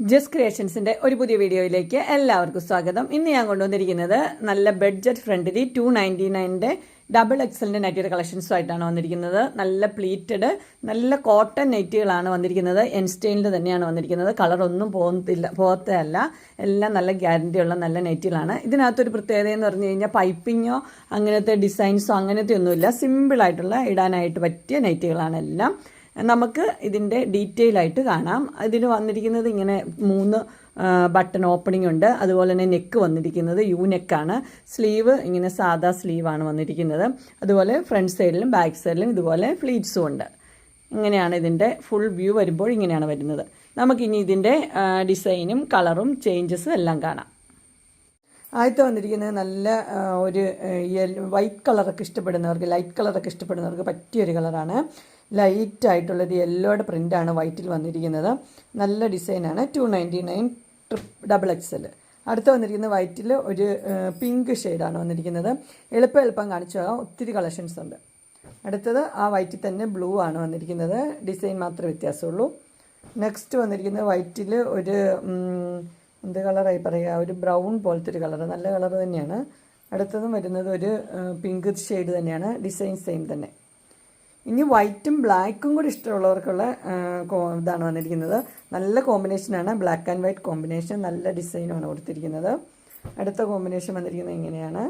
ജസ് ക്രിയേഷൻസിന്റെ ഒരു പുതിയ വീഡിയോയിലേക്ക് എല്ലാവർക്കും സ്വാഗതം. ഇന്ന് ഞാൻ കൊണ്ടുവന്നിരിക്കുന്നത് നല്ല ബഡ്ജറ്റ് ഫ്രണ്ട്ലി ടു നയന്റി നയന്റെ ഡബിൾ എക്സലിന്റെ നെറ്റീരിയൽ കളക്ഷൻസും ആയിട്ടാണ് വന്നിരിക്കുന്നത്. നല്ല പ്ലീറ്റഡ് നല്ല കോട്ടൺ നെറ്റുകളാണ് വന്നിരിക്കുന്നത്. എൻസ്റ്റൈനിൽ തന്നെയാണ് വന്നിരിക്കുന്നത്. കളറൊന്നും പോകുന്നില്ല പോകത്തല്ല എല്ലാം നല്ല ഗ്യാരണ്ടിയുള്ള നല്ല നെറ്റുകളാണ് ഇതിനകത്തൊരു പ്രത്യേകത എന്ന് പറഞ്ഞു കഴിഞ്ഞാൽ പൈപ്പിങ്ങോ അങ്ങനത്തെ ഡിസൈൻസോ അങ്ങനത്തെ ഒന്നുമില്ല. സിമ്പിളായിട്ടുള്ള ഇടാനായിട്ട് പറ്റിയ നെറ്റുകളാണ് എല്ലാം. നമുക്ക് ഇതിന്റെ ഡീറ്റെയിൽ ആയിട്ട് കാണാം. ഇതിന് വന്നിരിക്കുന്നത് ഇങ്ങനെ മൂന്ന് ബട്ടൺ ഓപ്പണിംഗ് ഉണ്ട്. അതുപോലെ തന്നെ നെക്ക് വന്നിരിക്കുന്നത് യു നെക്കാണ് സ്ലീവ് ഇങ്ങനെ സാധാ സ്ലീവാണ് വന്നിരിക്കുന്നത്. അതുപോലെ ഫ്രണ്ട് സൈഡിലും ബാക്ക് സൈഡിലും ഇതുപോലെ ഫ്ലീറ്റ്സും ഉണ്ട്. ഇങ്ങനെയാണ് ഇതിന്റെ ഫുൾ വ്യൂ വരുമ്പോൾ ഇങ്ങനെയാണ് വരുന്നത്. നമുക്കിനി ഇതിന്റെ ഡിസൈനും കളറും ചേഞ്ചസും എല്ലാം കാണാം. ആദ്യത്തെ വന്നിരിക്കുന്നത് നല്ല ഒരു വൈറ്റ് കളറൊക്കെ ഇഷ്ടപ്പെടുന്നവർക്ക് ലൈറ്റ് കളറൊക്കെ ഇഷ്ടപ്പെടുന്നവർക്ക് പറ്റിയൊരു കളറാണ് ലൈറ്റ് ആയിട്ടുള്ളൊരു യെല്ലോയുടെ പ്രിന്റാണ് വൈറ്റിൽ വന്നിരിക്കുന്നത്. നല്ല ഡിസൈനാണ് two ninety nine triple double XL അടുത്ത് വന്നിരിക്കുന്നത് വൈറ്റിൽ ഒരു പിങ്ക് ഷെയ്ഡാണ് വന്നിരിക്കുന്നത്. എളുപ്പം എളുപ്പം കാണിച്ചു പോകാം ഒത്തിരി കളക്ഷൻസ് ഉണ്ട്. അടുത്തത് ആ വൈറ്റിൽ തന്നെ ബ്ലൂ ആണ് വന്നിരിക്കുന്നത്. ഡിസൈൻ മാത്രമേ വ്യത്യാസമുള്ളൂ. നെക്സ്റ്റ് വന്നിരിക്കുന്നത് വൈറ്റിൽ ഒരു എന്ത് കളറായി പറയുക ഒരു ബ്രൗൺ പോലത്തെ ഒരു കളർ നല്ല കളർ തന്നെയാണ്. അടുത്തതും വരുന്നത് ഒരു പിങ്ക് ഷെയ്ഡ് തന്നെയാണ്. ഡിസൈൻ സെയിം തന്നെ. ഇനി വൈറ്റും ബ്ലാക്കും കൂടി ഇഷ്ടമുള്ളവർക്കുള്ള ഇതാണ് വന്നിരിക്കുന്നത്. നല്ല കോമ്പിനേഷനാണ് ബ്ലാക്ക് ആൻഡ് വൈറ്റ് കോമ്പിനേഷൻ നല്ല ഡിസൈനുമാണ് കൊടുത്തിരിക്കുന്നത്. അടുത്ത കോമ്പിനേഷൻ വന്നിരിക്കുന്നത് ഇങ്ങനെയാണ്.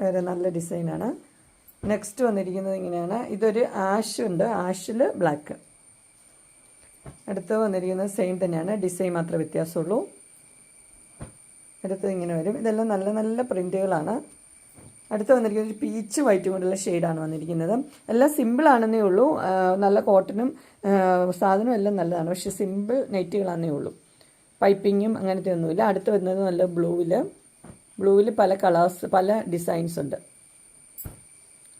വേറെ നല്ല ഡിസൈനാണ് നെക്സ്റ്റ് വന്നിരിക്കുന്നത് ഇങ്ങനെയാണ്. ഇതൊരു ആഷ് ഉണ്ട്. ആഷിൽ ബ്ലാക്ക് അടുത്ത് വന്നിരിക്കുന്നത് സെയിം തന്നെയാണ്. ഡിസൈൻ മാത്രമേ വ്യത്യാസമുള്ളൂ. അടുത്തത് ഇങ്ങനെ വരും. ഇതെല്ലാം നല്ല നല്ല പ്രിന്റുകളാണ് അടുത്ത് വന്നിരിക്കുന്നത് ഒരു പീച്ച് വൈറ്റും കൊണ്ടുള്ള ഷെയ്ഡാണ് വന്നിരിക്കുന്നത്. എല്ലാം സിമ്പിൾ ആണെന്നേ ഉള്ളൂ. നല്ല കോട്ടനും സാധനവും എല്ലാം നല്ലതാണ്. പക്ഷെ സിമ്പിൾ നെറ്റുകളാണെന്നേ ഉള്ളൂ. പൈപ്പിങ്ങും അങ്ങനത്തെ ഒന്നുമില്ല. അടുത്ത് വരുന്നത് നല്ല ബ്ലൂവിൽ ബ്ലൂവിൽ പല കളേഴ്സ് പല ഡിസൈൻസ് ഉണ്ട്.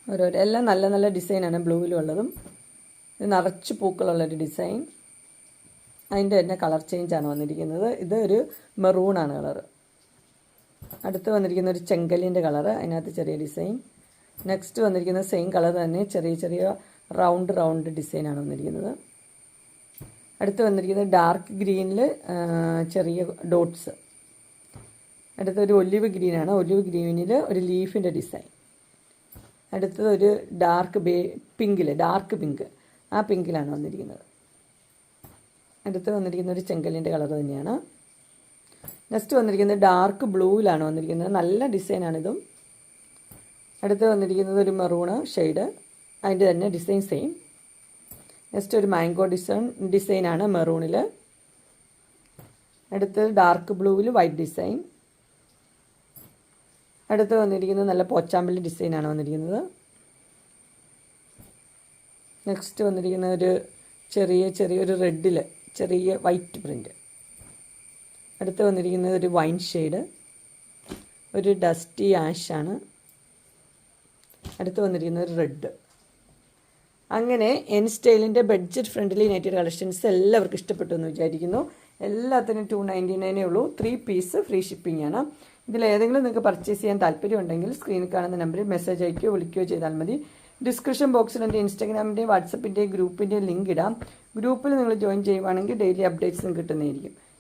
ഓരോരോ എല്ലാം നല്ല നല്ല ഡിസൈനാണ് ബ്ലൂവിലുള്ളതും ഇത് നിറച്ച് പൂക്കളുള്ളൊരു ഡിസൈൻ അതിന്റെ തന്നെ കളർ ചേഞ്ചാണ് വന്നിരിക്കുന്നത്. ഇത് ഒരു മെറൂണാണ് കളറ് അടുത്ത് വന്നിരിക്കുന്ന ഒരു ചെങ്കലിന്റെ കളറ് അതിനകത്ത് ചെറിയ ഡിസൈൻ. നെക്സ്റ്റ് വന്നിരിക്കുന്ന സെയിം കളർ തന്നെ ചെറിയ ചെറിയ റൗണ്ട് റൗണ്ട് ഡിസൈനാണ് വന്നിരിക്കുന്നത്. അടുത്ത് വന്നിരിക്കുന്നത് ഡാർക്ക് ഗ്രീനിൽ ചെറിയ ഡോട്ട്സ് അടുത്ത ഒരു ഒലിവ് ഗ്രീനാണ് ഒലിവ് ഗ്രീനിൽ ഒരു ലീഫിന്റെ ഡിസൈൻ അടുത്തത് ഒരു ഡാർക്ക് ബേ പിങ്കിൽ ഡാർക്ക് പിങ്ക് ആ പിങ്കിലാണ് വന്നിരിക്കുന്നത്. അടുത്ത് വന്നിരിക്കുന്ന ഒരു ചെങ്കലിന്റെ കളർ തന്നെയാണ്. നെക്സ്റ്റ് വന്നിരിക്കുന്നത് ഡാർക്ക് ബ്ലൂയിലാണ് വന്നിരിക്കുന്നത്. നല്ല ഡിസൈനാണിതും അടുത്ത് വന്നിരിക്കുന്നത് ഒരു മെറൂണ് ഷെയ്ഡ് അതിന്റെ തന്നെ ഡിസൈൻ സെയിം നെക്സ്റ്റ് ഒരു മാംഗോ ഡിസൈൻ ഡിസൈനാണ് മെറൂണിൽ അടുത്ത് ഡാർക്ക് ബ്ലൂവിൽ വൈറ്റ് ഡിസൈൻ അടുത്ത് വന്നിരിക്കുന്നത് നല്ല പോച്ചാമ്പലി ഡിസൈനാണ് വന്നിരിക്കുന്നത്. നെക്സ്റ്റ് വന്നിരിക്കുന്ന ഒരു ചെറിയ ചെറിയൊരു റെഡിൽ ചെറിയ വൈറ്റ് പ്രിന്റ് അടുത്ത് വന്നിരിക്കുന്നത് ഒരു വൈൻ ഷെയ്ഡ്. ഒരു ഡസ്റ്റി ആഷാണ് അടുത്ത് വന്നിരിക്കുന്നത് റെഡ്. അങ്ങനെ എൻ സ്റ്റൈലിന്റെ ബഡ്ജറ്റ് ഫ്രണ്ട്ലി നൈറ്റഡ് കളക്ഷൻസ് എല്ലാവർക്കും ഇഷ്ടപ്പെട്ടു എന്ന് വിചാരിക്കുന്നു. എല്ലാത്തിനും ടു നയന്റി നയനേ ഉള്ളൂ. ത്രീ പീസ് ഫ്രീ ഷിപ്പിംഗ് ആണ്. ഇതിൽ ഏതെങ്കിലും നിങ്ങൾക്ക് പർച്ചേസ് ചെയ്യാൻ താല്പര്യമുണ്ടെങ്കിൽ സ്ക്രീനിൽ കാണുന്ന നമ്പറിൽ മെസ്സേജ് അയക്കുകയോ വിളിക്കുകയോ ചെയ്താൽ മതി. ഡിസ്ക്രിപ്ഷൻ ബോക്സിൽ എന്റെ ഇൻസ്റ്റാഗ്രാമിന്റെയും വാട്സപ്പിന്റെയും ഗ്രൂപ്പിന്റെയും ലിങ്ക് ഇടാം. ഗ്രൂപ്പിൽ നിങ്ങൾ ജോയിൻ ചെയ്യുവാണെങ്കിൽ ഡെയിലി അപ്ഡേറ്റ്സും കിട്ടുന്നതായിരിക്കും.